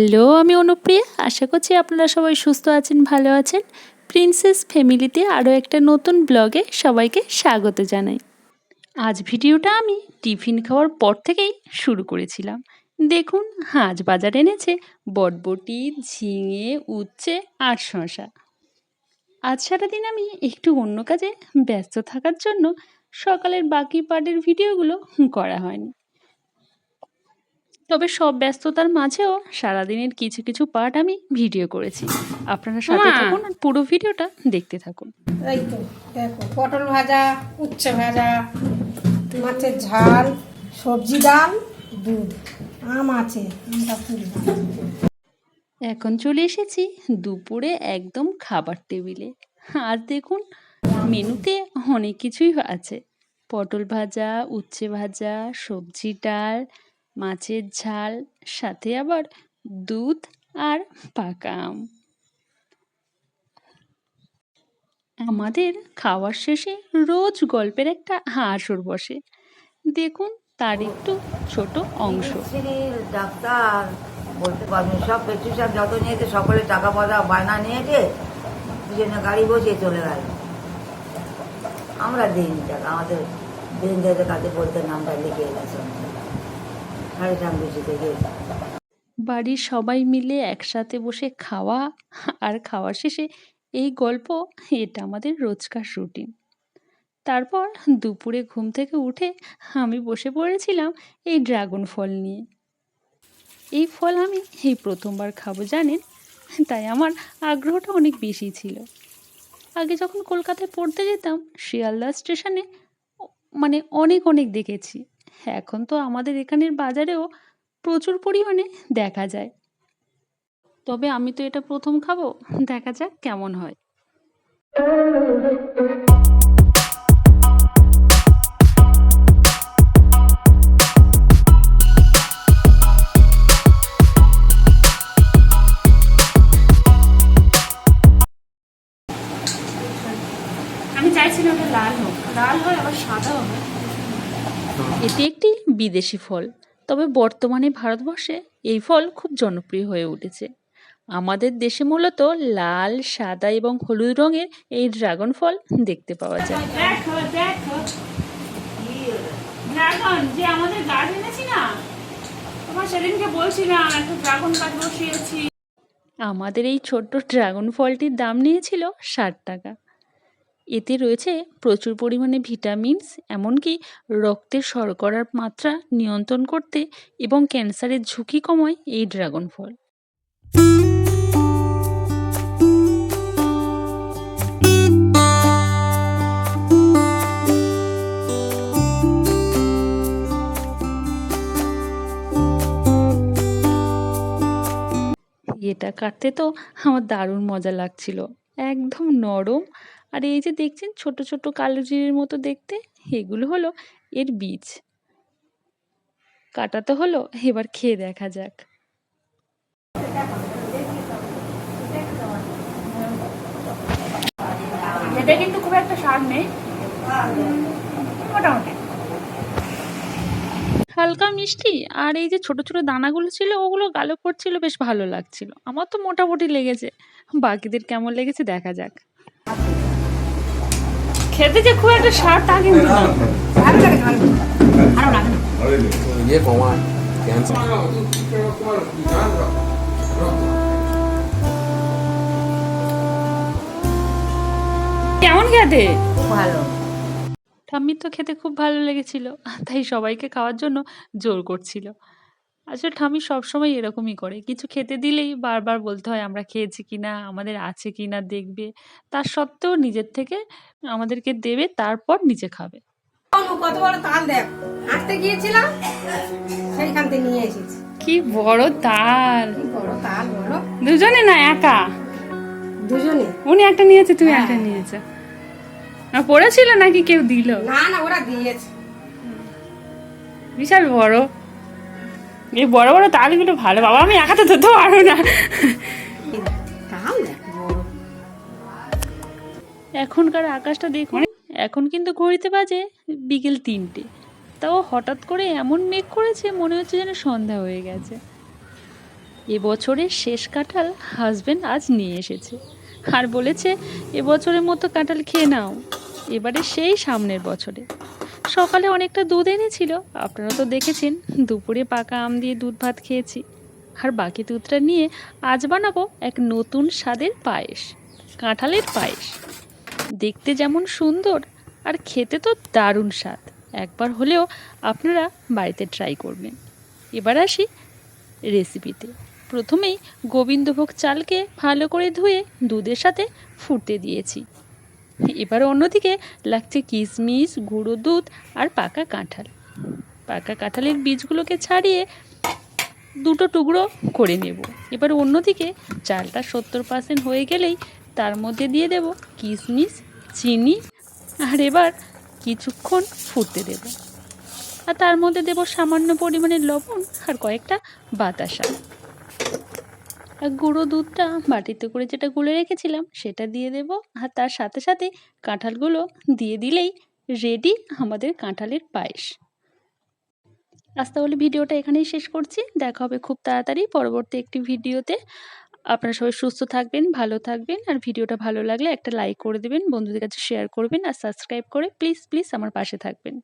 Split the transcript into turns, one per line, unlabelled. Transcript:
Hello, আমি অনুপ্রিয়া। আশা করছি আপনারা সবাই সুস্থ আছেন, ভালো আছেন। প্রিন্সেস ফ্যামিলিতে আরও একটা নতুন ব্লগে সবাইকে স্বাগত জানাই। আজ ভিডিওটা আমি টিফিন খাওয়ার পর থেকেই শুরু করেছিলাম। দেখুন হাঁস বাজার এনেছে বটবটি, ঝিঙে, উচ্ছে আর শশা আজ সারাদিন আমি একটু অন্য কাজে ব্যস্ত থাকার জন্য সকালের বাকি পার্টের ভিডিওগুলো করা হয়নি। তবে সব ব্যস্ততার মাঝেও সারাদিনের কিছু কিছু পার্ট আমি ভিডিও করেছি। আপনারা সাথে থাকুন আর পুরো ভিডিওটা দেখতে থাকুন।
এই তো দেখো পটল ভাজা উচ্ছে ভাজা মাছের ঝাল সবজি ডাল দুধ আম আছে আমটা পুরি।
এখন চলে এসেছি দুপুরে একদম খাবার টেবিলে। আর দেখুন মেনুতে অনেক কিছুই আছে। পটল ভাজা উচ্ছে ভাজা সবজি ডাল মাছের ঝাল, সাথে আবার দুধ আর পাকা আম আমাদের খাওয়ার শেষে রোজ গল্পের একটা আসর বসে। দেখুন তার একটু ছোট অংশ।
ডাক্তার বলতে পারবেন সব প্রেসক্রিপশন যত নিয়েছে, সকলে টাকা পয়সা বায়না নিয়েছে, দুজনে গাড়ি বসিয়ে চলে গেল। আমরা দিইনি টাকা, আমাদের বৃন্দের কাছে বলতে নামটা লিখে গেছে থেকে
বাড়ির সবাই মিলে একসাথে বসে খাওয়া আর খাওয়ার শেষে এই গল্প, এটা আমাদের রোজকার রুটিন। তারপর দুপুরে ঘুম থেকে উঠে আমি বসে পড়েছিলাম এই ড্রাগন ফল নিয়ে। এই ফল আমি এই প্রথমবার খাব, জানেন? তাই আমার আগ্রহটা অনেক বেশি ছিল। আগে যখন কলকাতায় পড়তে যেতাম, শিয়ালদা স্টেশনে মানে অনেক অনেক দেখেছি। এখন তো আমাদের এখানের বাজারেও প্রচুর পরিমাণে দেখা যায়। তবে আমি তো এটা প্রথম খাব, দেখা যাক কেমন হয়। আমি চাইছিলাম ওটা লাল হোক, লাল হয় আবার সাদা হবে। এটি একটি বিদেশি ফল। তবে বর্তমানে ভারতবর্ষে এই ফল খুব জনপ্রিয় হয়ে উঠেছে। আমাদের দেশে মূলত লাল সাদা এবং হলুদ রঙের এই ড্রাগন ফল দেখতে পাওয়া যায়। ড্রাগন যে আমাদের গাছ এনেছি না? তোমার সেদিনকে বলছিলাম একটা ড্রাগন গাছ বসিয়েছি। আমাদের এই ছোট্ট ড্রাগন ফলটির দাম নিয়েছিল ষাট টাকা। এতে রয়েছে প্রচুর পরিমাণে ভিটামিনস, এমনকি রক্তের শর্করার মাত্রা নিয়ন্ত্রণ করতে এবং ক্যান্সারের ঝুঁকি কমায় এই ড্রাগন ফল। এটা কাটতে তো আমার দারুণ মজা লাগছিল। একদম নরম আর এই যে দেখছেন ছোট ছোট কালো জিরের মতো দেখতে এগুলো হলো এর বীজ। কাটা তো হলো এবার খেয়ে দেখা যাক। এটা কিন্তু খুব একটা স্বাদ নেই। মোটামুটি। হালকা মিষ্টি আর এই যে ছোট ছোট দানাগুলো ছিল ওগুলো গালে পড়ছিল বেশ ভালো লাগছিল। আমার তো মোটামুটি লেগেছে। বাকিদের কেমন লেগেছে দেখা যাক। খেতে যে খুব একটা স্বাদ তা কিন্তু না।
ভালো লাগে ভালো ভালো লাগে।
ইয়ে
কেমন খেতে?
ভালো।
ঠাম্মির তো খেতে খুব ভালো লেগেছিল তাই সবাইকে খাওয়ার জন্য জোর করছিল। আসলে ঠাম্মি সবসময় এরকমই করে। কিছু খেতে দিলেই বারবার বলতে হয় আমরা খেয়েছি কিনা? আমাদের আছে কিনা? দেখবে। তার সত্ত্বেও নিজের থেকে আমাদেরকে দেবে তারপর নিজে খাবে।
কত বড় তাল দেখ। হাঁটতে গিয়েছিলাম সেইখান থেকে নিয়ে এসেছি।
কি বড় তাল!
কি বড় তাল বলো।
দুজনে না একা?
দুজনে।
উনি একটা নিয়েছে তুমি একটা নিয়েছো। না পড়েছিল নাকি কেউ দিল?
না না ওরা দিয়েছে।
বিশাল বড়। এই বড় বড় তালগুলো ভালো। বাবা আমি একাতে ধরতে পারব না। এখনকার আকাশটা দেখুন। এখন কিন্তু ঘড়িতে বাজে বিকেল তিনটে। তাও হঠাৎ করে এমন মেঘ করেছে মনে হচ্ছে যেন সন্ধ্যা হয়ে গেছে। এবছরের শেষ কাঁঠাল হাজবেন্ড আজ নিয়ে এসেছে। আর বলেছে এবছরের মতো কাঁঠাল খেয়ে নাও। এবারে সেই সামনের বছরে। সকালে অনেকটা দুধ এনেছিল। আপনারা তো দেখেছেন, দুপুরে পাকা আম দিয়ে দুধ ভাত খেয়েছি। আর বাকি দুধটা নিয়ে আজ বানাবো এক নতুন স্বাদের পায়েস, কাঁঠালের পায়েস। দেখতে যেমন সুন্দর আর খেতে তো দারুণ স্বাদ। একবার হলেও আপনারা বাড়িতে ট্রাই করবেন। এবার আসি রেসিপিতে প্রথমেই গোবিন্দভোগ চালকে ভালো করে ধুয়ে দুধের সাথে ফুটতে দিয়েছি। এবার অন্যদিকে লাগছে কিশমিশ গুঁড়ো দুধ আর পাকা কাঁঠাল। পাকা কাঁঠালের বীজগুলোকে ছাড়িয়ে দুটো টুকরো করে নেব। এবার অন্যদিকে চালটা সত্তর পার্সেন্ট হয়ে গেলেই তার মধ্যে দিয়ে দেব কিশমিশ চিনি আর এবার কিছুক্ষণ ফুটতে দেব। আর তার মধ্যে দেব সামান্য পরিমাণে লবণ আর কয়েকটা বাতাসা। আর গুঁড়ো দুধটা বাটিতে করে যেটা গুলে রেখেছিলাম, সেটা দিয়ে দেব। আর তার সাথে সাথে কাঁঠালগুলো দিয়ে দিলেই রেডি আমাদের কাঁঠালের পায়েস। আজ তাহলে ভিডিওটা এখানেই শেষ করছি। দেখা হবে খুব তাড়াতাড়ি পরবর্তী একটি ভিডিওতে। আপনারা সবাই সুস্থ থাকবেন, ভালো থাকবেন। আর ভিডিওটা ভালো লাগলে একটা লাইক করে দেবেন, বন্ধুদের কাছে শেয়ার করবেন। আর সাবস্ক্রাইব করে প্লিজ প্লিজ আমার পাশে থাকবেন।